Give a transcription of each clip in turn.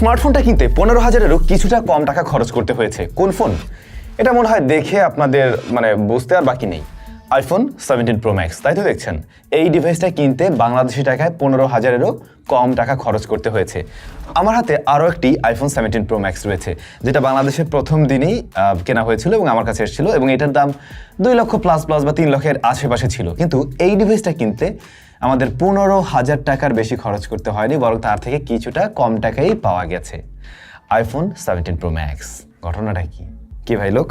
স্মার্টফোনটা কিনতে পনেরো হাজারেরও কিছুটা কম টাকা খরচ করতে হয়েছে। কোন ফোন? এটা মনে হয় দেখে আপনাদের মানে বুঝতে আর বাকি নেই। আইফোন সেভেন্টিন প্রো ম্যাক্স, তাই তো দেখছেন? এই ডিভাইসটা কিনতে বাংলাদেশি টাকায় পনেরো হাজারেরও কম টাকা খরচ করতে হয়েছে। আমার হাতে আরও একটি আইফোন সেভেন্টিন প্রো ম্যাক্স রয়েছে, যেটা বাংলাদেশের প্রথম দিনেই কেনা হয়েছিল এবং আমার কাছে এসেছিল এবং এটার দাম দুই লক্ষ প্লাস প্লাস বা তিন লক্ষের আশেপাশে ছিল। কিন্তু এই ডিভাইসটা কিনতে আমাদের পনেরো হাজার টাকার বেশি খরচ করতে হয়নি, বরং তার থেকে কিছুটা কম টাকাই পাওয়া গেছে। আইফোন সেভেন্টিন প্রো ম্যাক্স ঘটনাটা কি? কি ভাই লোক?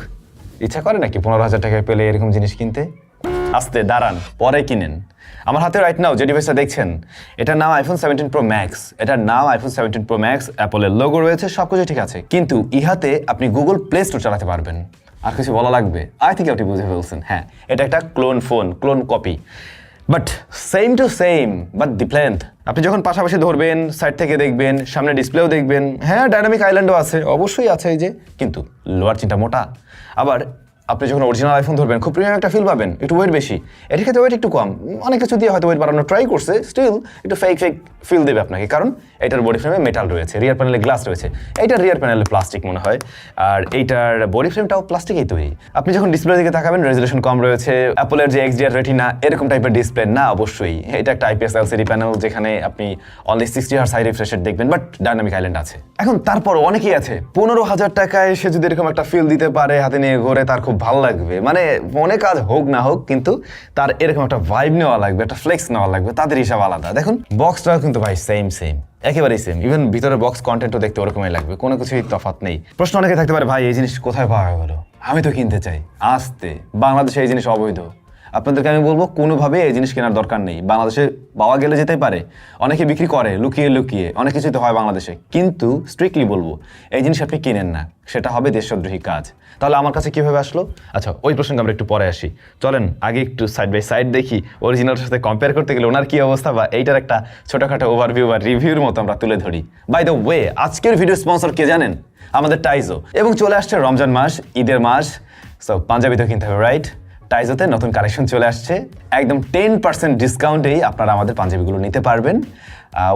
ইচ্ছা করে নাকি পনেরো হাজার টাকায় পেলে এরকম জিনিস কিনতে? আসতে, দাঁড়ান, পরে কিনেন। আমার হাতে রাইট নাও যে ডিভাইসটা দেখছেন? এটার নাম আইফোন সেভেন্টিন প্রো ম্যাক্স এটার নাম আইফোন সেভেন্টিন প্রো ম্যাক্স অ্যাপলের লোগো রয়েছে সব কিছু ঠিক আছে। কিন্তু ইহাতে আপনি গুগল প্লে স্টোর চালাতে পারবেন। আর কিছু বলা লাগবে? আই থিঙ্ক আপনি বুঝে ফেলছেন হ্যাঁ। এটা একটা clone phone clone copy but same to same but different আপনি যখন পাশাপাশি ধরবেন সাইড থেকে দেখবেন, সামনে ডিসপ্লেও দেখবেন হ্যাঁ ডায়নামিক আইল্যান্ডও আছে, অবশ্যই আছে এই যে, কিন্তু লোয়ার চিনটা মোটা। আবার আপনি যখন অরিজিনাল আইফোন ধরবেন, খুব প্রিমিয়াম একটা ফিল পাবেন, একটু ওয়েট বেশি। এটার ক্ষেত্রে ওয়েট একটু কম। অনেক কিছু দিয়ে হয়তো ওয়েট বাড়ানো ট্রাই করছে স্টিল একটু ফেক ফেক ফিল দেবে আপনাকে, কারণ এটার বডি ফ্রেমে মেটাল রয়েছে রিয়ার প্যানেলে গ্লাস রয়েছে। এইটার রিয়ার প্যানেলে প্লাস্টিক মনে হয়, আর এইটার বডি ফ্রেমটাও প্লাস্টিকেই তৈরি। আপনি যখন ডিসপ্লে দিকে তাকাবেন রেজলিউশন কম রয়েছে অ্যাপলের যে এক্সডিআর রেটিনা এরকম টাইপের ডিসপ্লে না, অবশ্যই। এটা একটা আইপিএস এলসিডি প্যানেল যেখানে আপনি অনলি সিক্সটি হার সাইড রিফ্রেশের দেখবেন বাট ডাইনামিক আইল্যান্ড আছে। এখন তারপর অনেকেই আছে, পনেরো হাজার টাকায় সে যদি এরকম একটা ফিল দিতে পারে, হাতে নিয়ে ঘোরে, তার খুব ভালো লাগবে। মানে মনে কাজ হোক না হোক, কিন্তু তার এরকম একটা ভাইব নেওয়া লাগবে, একটা ফ্লেক্স নেওয়া লাগবে, তাদের হিসাব আলাদা। দেখুন বক্সটাও কিন্তু ভাই সেম সেম একেবারেই সেম ইভেন ভিতরে বক্স কন্টেন্টও দেখতে ওরকমই লাগবে, কোনো কিছুই তফাত নেই। প্রশ্ন অনেকে থাকতে পারে, ভাই, এই জিনিস কোথায় পাওয়া গেল? আমি তো কিনতে চাই, আসতে। বাংলাদেশে এই জিনিস অবৈধ। আপনাদেরকে আমি বলব, কোনোভাবে এই জিনিস কেনার দরকার নেই। বাংলাদেশে পাওয়া গেলে যেতে পারে, অনেকে বিক্রি করে, লুকিয়ে লুকিয়ে, অনেক কিছুই তো হয় বাংলাদেশে। কিন্তু স্ট্রিক্টলি বলব, এই জিনিস আপনি কিনেন না, সেটা হবে দেশদ্রোহী কাজ। তাহলে আমার কাছে কীভাবে আসলো? আচ্ছা ওই প্রসঙ্গে আমরা একটু পরে আসি। চলেন, আগে একটু সাইড বাই সাইড দেখি অরিজিনালের সাথে কম্পেয়ার করতে গেলে ওনার কী অবস্থা বা এইটার একটা ছোটোখাটো ওভারভিউ বা রিভিউর মতো আমরা তুলে ধরি। বাই দ্য ওয়ে আজকের ভিডিও স্পন্সর কে জানেন? আমাদের টাইজো এবং চলে আসছে রমজান মাস, ঈদের মাস। সো পাঞ্জাবি তো কিনতে হবে রাইট টাইজোতে নতুন কালেকশন চলে আসছে। একদম টেন পার্সেন্ট ডিসকাউন্টেই আপনারা আমাদের পাঞ্জাবিগুলো নিতে পারবেন।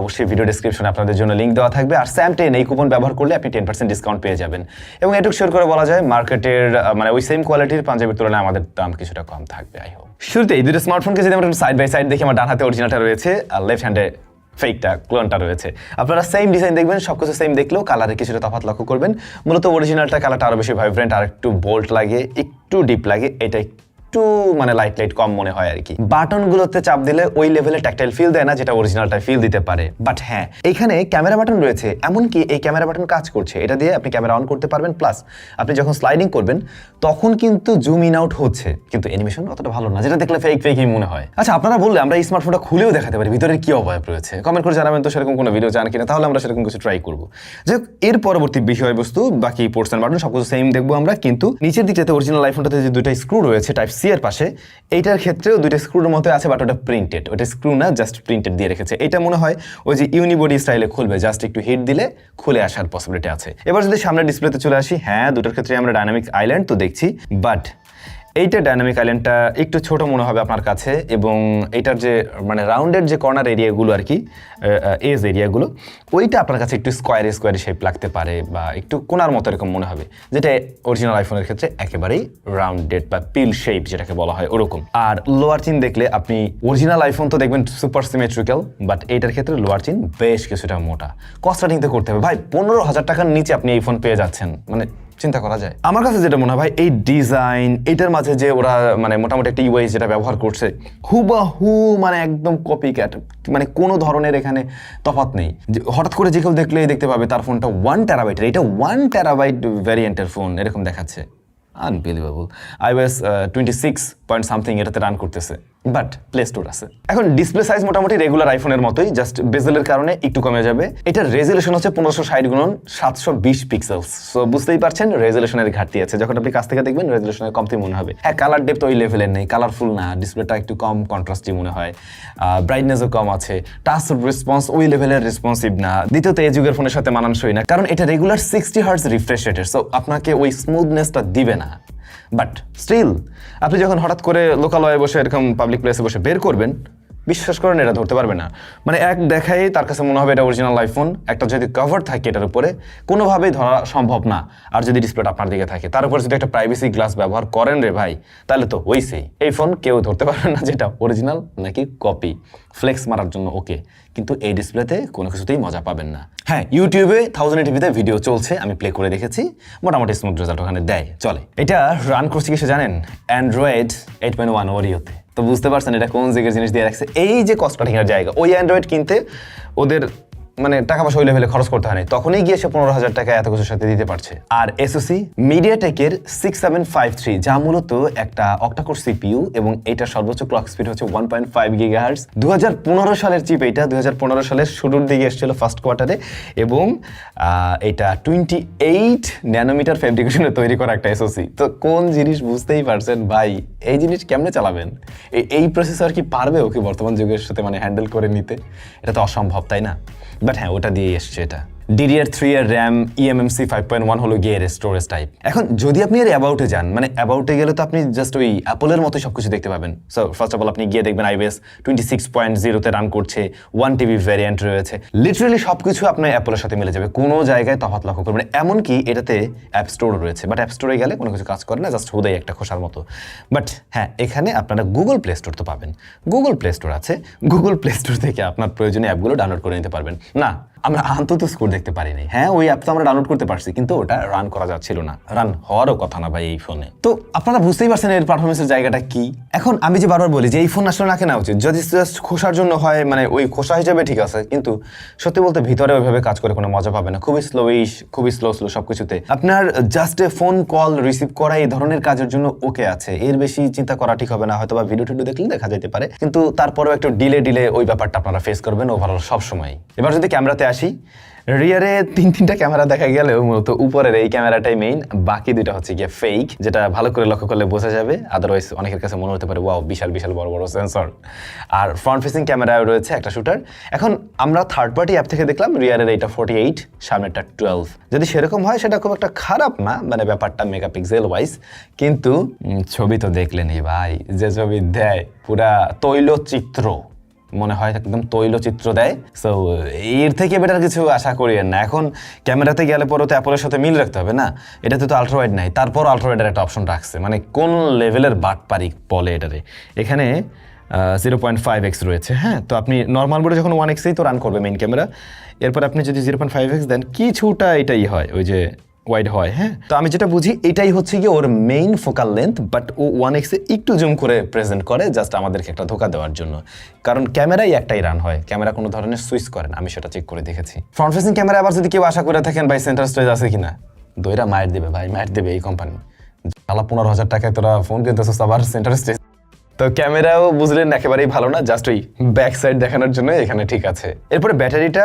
অবশ্যই ভিডিও ডিসক্রিপশনে আপনাদের জন্য লিঙ্ক দেওয়া থাকবে। আর স্যাম টেন এই কুপন ব্যবহার করলে আপনি টেন পার্সেন্ট ডিসকাউন্ট পেয়ে যাবেন। এবং এটুকু শেয়ার করে বলা যায় মার্কেটের মানে ওই সেম কোয়ালিটির পাঞ্জাবির তুলনায় আমাদের দাম কিছুটা কম থাকবে আই হোপ শুরুতে এই দুটো স্মার্টফোনকে যদি আমরা সাইড বাই সাইড দেখি, আমার ডান হাতে অরিজিনালটা রয়েছে, আর লেফট হ্যান্ডে ফেকটা ক্লোনটা রয়েছে। আপনারা সেম ডিজাইন দেখবেন সব কিছু সেম দেখলেও কালারে কিছুটা তফাৎ লক্ষ্য করবেন। মূলত অরিজিনালটা কালারটা আরও বেশি ভাইব্রেন্ট আর একটু বোল্ট লাগে, একটু ডিপ লাগে, এটা একটু মানে লাইট লাইট কম মনে হয় আর কি বাটনগুলোতে চাপ দিলে ওই লেভেলে ট্যাকটাইল ফিল দেয় না যেটা অরিজিনালটা ফিল দিতে পারে। বাট হ্যাঁ এখানে ক্যামেরা বাটন রয়েছে এমনকি এই ক্যামেরা বাটন কাজ করছে। এটা দিয়ে আপনি ক্যামেরা অন করতে পারবেন প্লাস আপনি যখন স্লাইডিং করবেন তখন কিন্তু জুম ইন আউট হচ্ছে। কিন্তু অ্যানিমেশন অতটা ভালো না যেটা দেখলে ফেক ফেকই মনে হয়। আচ্ছা আপনারা বললে আমরা এই স্মার্টফোনটা খুলেও দেখাতে পারি ভিতরে কি অবয়ব রয়েছে? কমেন্ট করে জানাবেন তো সেরকম কোনো ভিডিও চান কিনা তাহলে আমরা সেরকম কিছু ট্রাই করব। যাই হোক, এর পরবর্তী বিষয়বস্তু বাকি পোর্টস বাটন সব কিছু সেম দেখব আমরা কিন্তু নিচের দিকটাতে অরিজিনাল আইফোনটাতে যে দুইটা স্ক্রু রয়েছে টাইপ সি এর পাশে, এইটার ক্ষেত্রেও দুইটা স্ক্রুর মতো আছে বাট ওটা প্রিন্টেড ওটা স্ক্রু না জাস্ট প্রিন্টেড দিয়ে রেখেছে। এটা মনে হয় ওই যে ইউনিবডি স্টাইলে খুলবে জাস্ট একটু হিট দিলে খুলে আসার পসিবিলিটি আছে। এবার যদি সামনে ডিসপ্লেতে চলে আসি হ্যাঁ দুটোর ক্ষেত্রে আমরা ডাইনামিক আইল্যান্ড তো দেখছি বাট এইটা ডাইনামিক আইল্যান্ডটা একটু ছোট মনে হবে আপনার কাছে এবং এটার যে মানে রাউন্ডের যে কর্নার এরিয়াগুলো আর কি এজ এরিয়াগুলো ওইটা আপনার কাছে একটু স্কোয়ার স্কোয়ার শেপ লাগতে পারে বা একটু কোনার মতো এরকম মনে হবে, যেটা অরিজিনাল আইফোনের ক্ষেত্রে একেবারেই রাউন্ডেড বা পিল শেপ যেটাকে বলা হয় ওরকম। আর লোয়ার চিন দেখলে আপনি অরিজিনাল আইফোন তো দেখবেন সুপার সিমেট্রিক্যাল বাট এইটার ক্ষেত্রে লোয়ার চিন বেশ কিছুটা মোটা। কস্ট তো করতে হবে। ভাই, পনেরো হাজার টাকার নিচে আপনি এই ফোন পেয়ে যাচ্ছেন। মানে চিন্তা করা যায়? আমার কাছে যেটা মনে হয়, ভাই, এই ডিজাইন এটার মাঝে যে ওরা মানে মোটামুটি একটা ইউআই যেটা ব্যবহার করছে, হুবাহু মানে একদম কপি ক্যাট মানে কোনো ধরনের এখানে তফাৎ নেই। হঠাৎ করে যে কেউ দেখলেই দেখতে পাবে তার ফোনটা ওয়ান টেরাবাইটের এটা ওয়ান টেরাবাইট ভ্যারিয়েন্টের ফোন এরকম দেখাচ্ছে। Unbelievable iOS twenty six point something এটাতে রান করতেছে। বাট প্লে স্টোর আছে। এখন ডিসপ্লে সাইজ মোটামুটি রেগুলার আইফোনের মতোই জাস্ট বেজেলের কারণে একটু কমে যাবে। এটার রেজুলেশন হচ্ছে পনেরোশো ষাট গুণন সাতশো বিশ পিক্সেলস সো বুঝতেই পারছেন রেজুলেশনের ঘাটতি আছে। যখন আপনি কাছ থেকে দেখবেন রেজুলেশনের কমতি মনে হবে। হ্যাঁ কালার ডেপ তো ওই লেভেলের নেই। কালারফুল না। ডিসপ্লেটা একটু কম কন্ট্রাস্টি মনে হয়। ব্রাইটনেসও কম আছে। টাচ রেসপন্স ওই লেভেলের রেসপন্সিভ না। দ্বিতীয়ত, এই যুগের ফোনের সাথে মানানসই না। কারণ এটা রেগুলার সিক্সটি হার্টস রিফ্রেশ রেটের সো আপনাকে ওই স্মুথনেসটা দিবে না। বাট স্টিল আপনি যখন হঠাৎ করে লোকালয়ে বসে এরকম পাবলিক প্লেসে বসে বের করবেন বিশ্বাস করেন, এটা ধরতে পারবে না। মানে এক দেখাই তার কাছে মনে হবে এটা অরিজিনাল আইফোন একটা যদি কভার থাকে এটার উপরে, কোনোভাবেই ধরা সম্ভব না। আর যদি ডিসপ্লেটা আপনার দিকে থাকে, তার উপরে যদি একটা প্রাইভেসি গ্লাস ব্যবহার করেন রে ভাই, তাহলে তো ওইসেই এই ফোন কেউ ধরতে পারবে না যেটা অরিজিনাল নাকি কপি ফ্লেক্স মারার জন্য ওকে কিন্তু এই ডিসপ্লেতে কোনো কিছুতেই মজা পাবেন না। হ্যাঁ ইউটিউবে থাউজেন্ড টিভিতে ভিডিও চলছে, আমি প্লে করে দেখেছি, মোটামুটি স্মুথ রেজাল্ট ওখানে দেয়। চলে, এটা রান করছি কিসে জানেন? অ্যান্ড্রয়েড এইট পয়েন্ট ওয়ান ওরিওতে তো বুঝতে পারছেন এটা কোন জায়গার জিনিস দিয়ে রাখছে? এই যে কস্ট কাটিং এর জায়গা, ওই অ্যান্ড্রয়েড কিনতে ওদের মানে টাকা পয়সা ওই লেভেলে খরচ করতে হয়নি তখনই গিয়ে সে পনেরো হাজার টাকা এত কিছুর সাথে দিতে পারছে। আর এসওসি মিডিয়াটেকের সিক্স সেভেন ফাইভ থ্রি যা মূলত একটা অক্টাকোর সিপিইউ এবং এটার সর্বোচ্চ ক্লক স্পিড হচ্ছে ওয়ান পয়েন্ট ফাইভ গিগাহার্স দু হাজার পনেরো সালের চিপ এটা দু হাজার পনেরো সালের শুরুর দিকে এসেছিল ফার্স্ট কোয়ার্টারে এবং এটা টোয়েন্টি এইট ন্যানোমিটার ফেব্রিকেশনে তৈরি করা একটা এসওসি তো কোন জিনিস বুঝতেই পারছেন ভাই? এই জিনিস কেমনে চালাবেন? এই প্রসেসর কি পারবে ওকে বর্তমান যুগের সাথে মানে হ্যান্ডেল করে নিতে? এটা তো অসম্ভব, তাই না? বাট হ্যাঁ ওটা দিয়ে এসছে এটা। ডিডিআর থ্রি এর RAM eMMC five point one হলো গিয়ে স্টোরেজ টাইপ এখন যদি আপনি এর অ্যাবাউটে যান মানে অ্যাবাউটে গেলে তো আপনি জাস্ট ওই অ্যাপলের মতো সব কিছু দেখতে পাবেন। সো ফার্স্ট অফ অল আপনি গিয়ে দেখবেন আইবিএস টোয়েন্টি সিক্স পয়েন্ট জিরোতে রান করছে ওয়ান টিভি ভ্যারিয়েন্ট রয়েছে। লিটারালি সব কিছু আপনার অ্যাপলের সাথে মিলে যাবে। কোনো জায়গায় তফাৎ লক্ষ্য করবেন। এমনকি এটাতে অ্যাপ স্টোর রয়েছে। বাট অ্যাপ স্টোরে গেলে কোনো কিছু কাজ করে না জাস্ট হুদাই একটা খোসার মতো। বাট হ্যাঁ এখানে আপনারা গুগল প্লে স্টোর তো পাবেন। গুগল প্লে স্টোর আছে। গুগল প্লে স্টোর থেকে আপনার প্রয়োজনীয় অ্যাপগুলো ডাউনলোড করে নিতে পারবেন। না আমরা আন্তত স্কোর দেখতে পারিনি। হ্যাঁ ওই অ্যাপ তো আমরা ডাউনলোড করতে পারছি, কিন্তু ওটা রান করা যাচ্ছিল না। রান হওয়ারও কথা না ভাই এই ফোনে তো আপনারা বুঝতেই পারছেন এর পারফরমেন্সের জায়গাটা কি? এখন আমি যে বারবার বলি যে এই ফোন আসলে না কেনা উচিত। যদি জাস্ট খোসার জন্য হয় মানে ওই খোসা হিসেবে ঠিক আছে, কিন্তু সত্যি বলতে ভিতরে ওইভাবে কাজ করে কোনো মজা পাবে না। খুবই স্লোইশ খুবই স্লো স্লো সব কিছুতে আপনার just a phone call receive করা এই ধরনের কাজের জন্য ওকে আছে। এর বেশি চিন্তা করা ঠিক হবে না হয়তো বা ভিডিও টিডিও দেখলে দেখা যেতে পারে। কিন্তু তারপরেও একটু ডিলে ডিলে ওই ব্যাপারটা আপনারা ফেস করবেন ওভারঅল সবসময় এবার যদি ক্যামেরাতে আসি। রিয়ারে তিন তিনটা ক্যামেরা দেখা গেলেও মূলত উপরের এই ক্যামেরাটাই মেইন বাকি দুইটা হচ্ছে গিয়ে ফেক যেটা ভালো করে লক্ষ্য করলে বোঝা যাবে। আদারওয়াইজ অনেকের কাছে মনে হতে পারে ওয়াও বিশাল বিশাল, বড় বড় সেন্সর আর ফ্রন্ট ফেসিং ক্যামেরা রয়েছে একটা শুটার এখন আমরা থার্ড পার্টি অ্যাপ থেকে দেখলাম রিয়ারের এইটা ফোর্টি এইট সামনেরটা টুয়েলভ যদি সেরকম হয়, সেটা খুব একটা খারাপ না মানে ব্যাপারটা মেগাপিক্সেল ওয়াইজ কিন্তু ছবি তো দেখলেনই ভাই, যে ছবি দেয়, পুরা তৈলচিত্র। মনে হয় একদম তৈলচিত্র দেয়। সো এর থেকে বেটার কিছু আশা করি না। এখন ক্যামেরাতে গেলে পরে তো অ্যাপলের সাথে মিল রাখতে হবে না। এটাতে তো আলট্রাওয়াইড নাই। তারপর আলট্রাওয়াইডের একটা অপশন রাখছে। মানে কোন লেভেলের বাট পারি বলে এটারে এখানে জিরো পয়েন্ট ফাইভ এক্স রয়েছে হ্যাঁ? তো আপনি নর্মাল বোর্ডে যখন ওয়ান এক্সেই তো রান করবে মেইন ক্যামেরা এরপর আপনি যদি জিরো পয়েন্ট ফাইভ এক্স দেন, কিছুটা এটাই হয়। ওই যে ওয়াইড হয় হ্যাঁ? তো আমি যেটা বুঝি, এটাই হচ্ছে কি ওর মেইন ফোকাল লেন্থ বাট ও ওয়ান এক্সে একটু জুম করে প্রেজেন্ট করে জাস্ট আমাদেরকে একটা ধোকা দেওয়ার জন্য। কারণ ক্যামেরাই একটাই রান হয়, ক্যামেরা কোনো ধরনের সুইচ করে না, আমি সেটা চেক করে দেখেছি। ফ্রন্ট ফেসিং ক্যামেরা আবার যদি কেউ আশা করে থাকেন, ভাই সেন্টার স্টোরেজ আছে কিনা? দইরা মায়ের দেবে, ভাই, মায়ের দেবে এই কোম্পানি আলা পনেরো হাজার টাকায় তোরা ফোন কিনতেছিস, আবার সেন্টার স্টেজ তো ক্যামেরাও বুঝলেন একেবারেই ভালো না জাস্ট ওই ব্যাক সাইড দেখানোর জন্য এখানে ঠিক আছে। এরপরে ব্যাটারিটা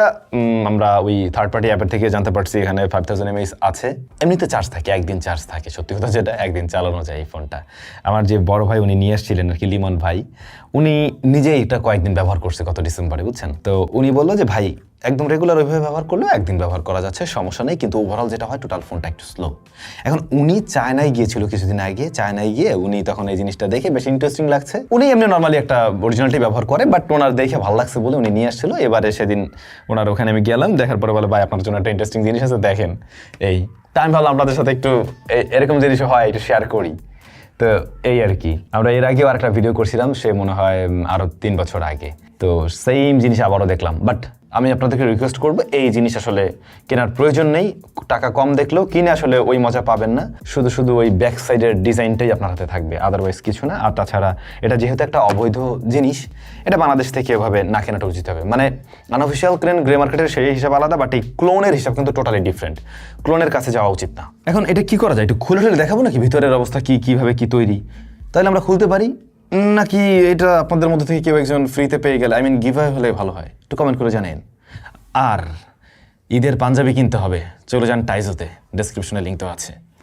আমরা ওই থার্ড পার্টি অ্যাপের থেকে জানতে পারছি এখানে ফাইভ থাউজেন্ড এমএইচ আছে। এমনিতে চার্জ থাকে, একদিন চার্জ থাকে। সত্যি কথা যেটা, একদিন চালানো যায় এই ফোনটা আমার যে বড় ভাই উনি নিয়ে এসেছিলেন আর কি, লিমন ভাই, উনি নিজেই এটা কয়েকদিন ব্যবহার করছে গত ডিসেম্বরে বুঝছেন? তো উনি বলল যে, ভাই একদম রেগুলার ওইভাবে ব্যবহার করলেও একদিন ব্যবহার করা যাচ্ছে, সমস্যা নেই, কিন্তু ওভারঅল যেটা হয় টোটাল ফোনটা একটু স্লো এখন উনি চায়নায় গিয়েছিল কিছুদিন আগে, চায়নায় গিয়ে উনি তখন এই জিনিসটা দেখে বেশ ইন্টারেস্টিং লাগছে। উনি এমনি নর্মালি একটা অরিজিনালটি ব্যবহার করে বাট ওনার দেখে ভালো লাগছে বলে উনি নিয়ে আসছিল। এবারে সেদিন ওনার ওখানে আমি গেলাম, দেখার পরে বলে, ভাই, আপনার জন্য একটা ইন্টারেস্টিং জিনিস আছে, দেখেন। এই, তা আমি ভাবলাম আপনাদের সাথে একটু এরকম জিনিস হয়, একটু শেয়ার করি। তো এই আর কি, আমরা এর আগেও আরেকটা ভিডিও করছিলাম, সে মনে হয় আরও তিন বছর আগে। তো সেম জিনিস আবারও দেখলাম বাট আমি আপনাদেরকে রিকোয়েস্ট করব, এই জিনিস আসলে কেনার প্রয়োজন নেই। টাকা কম দেখলেও কিনে আসলে ওই মজা পাবেন না। শুধু শুধু ওই ব্যাক সাইডের ডিজাইনটাই আপনার হাতে থাকবে আদারওয়াইজ কিছু না। আর তাছাড়া এটা যেহেতু একটা অবৈধ জিনিস, এটা বাংলাদেশ থেকে এভাবে না কেনাটা উচিত হবে। মানে আনঅফিসিয়াল ক্রেন গ্রে মার্কেটের সেই হিসাব আলাদা বাট এই ক্লোনের হিসাব কিন্তু টোটালি ডিফারেন্ট ক্লোনের কাছে যাওয়া উচিত না। এখন এটা কি করা যায়? একটু খুলে দেখাবো নাকি ভিতরের অবস্থা কি, কীভাবে কি তৈরি? তাহলে আমরা খুলতে পারি। নাকি এটা আপনাদের মধ্যে থেকে কেউ একজন ফ্রিতে পেয়ে গেলে? আই মিন গিভ হলে ভালো হয়। একটু কমেন্ট করে জানেন আর ঈদের পাঞ্জাবি কিনতে হবে। চলে যান টাইজোতে ডেসক্রিপশনে লিঙ্ক তো আছে।